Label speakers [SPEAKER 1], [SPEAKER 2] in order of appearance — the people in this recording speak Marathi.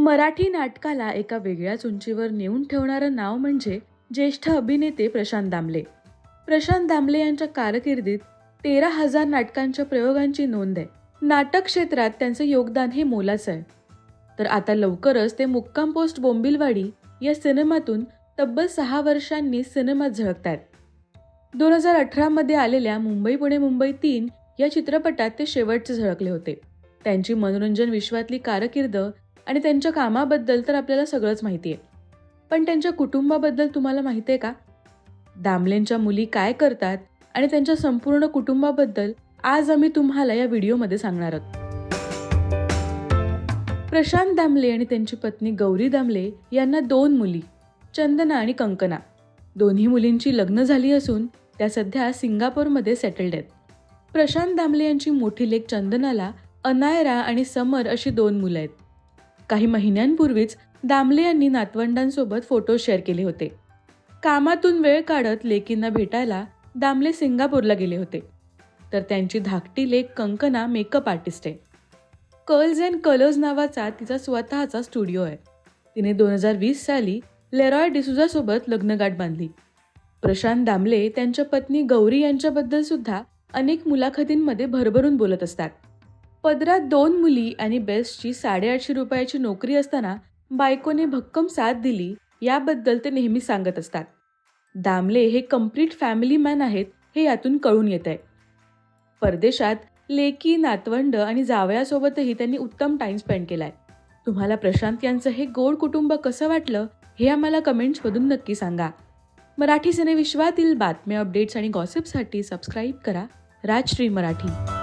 [SPEAKER 1] मराठी नाटकाला एका वेगळ्याच उंचीवर नेऊन ठेवणारं नाव म्हणजे ज्येष्ठ अभिनेते प्रशांत दामले. प्रशांत दामले यांच्या कारकिर्दीत तेरा हजार नाटकांच्या प्रयोगांची नोंद आहे. नाटक क्षेत्रात त्यांचं योगदान हे मोलाचं आहे. तर आता लवकरच ते मुक्काम पोस्ट बोंबिलवाडी या सिनेमातून तब्बल सहा वर्षांनी सिनेमात झळकतात दोन हजार अठरामध्ये आलेल्या मुंबई पुणे मुंबई तीन या चित्रपटात ते शेवटचे झळकले होते. त्यांची मनोरंजन विश्वातली कारकीर्द आणि त्यांच्या कामाबद्दल तर आपल्याला सगळंच माहिती आहे पण त्यांच्या कुटुंबाबद्दल तुम्हाला माहिती आहे का? दामलेंच्या मुली काय करतात आणि त्यांच्या संपूर्ण कुटुंबाबद्दल आज आम्ही तुम्हाला या व्हिडिओमध्ये सांगणार आहोत. प्रशांत दामले आणि त्यांची पत्नी गौरी दामले यांना दोन मुली चंदना आणि कंकना. दोन्ही मुलींची लग्न झाली असून त्या सध्या सिंगापूरमध्ये सेटल्ड आहेत. प्रशांत दामले यांची मोठी लेख चंदनाला अनायरा आणि समर अशी दोन मुलं आहेत. काही महिन्यांपूर्वीच दामले यांनी नातवंडांसोबत फोटो शेअर केले होते. कामातून वेळ काढत लेकींना भेटायला दामले सिंगापूरला गेले होते. तर त्यांची धाकटी लेक कंकना मेकअप आर्टिस्ट आहे. कर्ल्स अँड कलर्स नावाचा तिचा स्वतःचा स्टुडिओ आहे. तिने दोन हजार वीस साली लेरॉय डिसुजासोबत लग्नगाठ बांधली. प्रशांत दामले त्यांच्या पत्नी गौरी यांच्याबद्दल सुद्धा अनेक मुलाखतींमध्ये भरभरून बोलत असतात. पदरात दोन मुली आणि बेस्टची साडेआठशे रुपयाची नोकरी असताना बायकोने भक्कम साथ दिली याबद्दल ते नेहमी सांगत असतात. दामले हे कंप्लीट फॅमिली मॅन आहेत हे यातून कळून येत आहे परदेशात लेकी नातवंड आणि जावयासोबतही त्यांनी उत्तम टाइम स्पेंड केलाय. तुम्हाला प्रशांत यांचं हे गोड कुटुंब कसं वाटलं हे आम्हाला कमेंट्समधून नक्की सांगा. मराठी सिनेविश्वातील बातम्या अपडेट्स आणि गॉसिपसाठी सबस्क्राईब करा. राजश्री मराठी.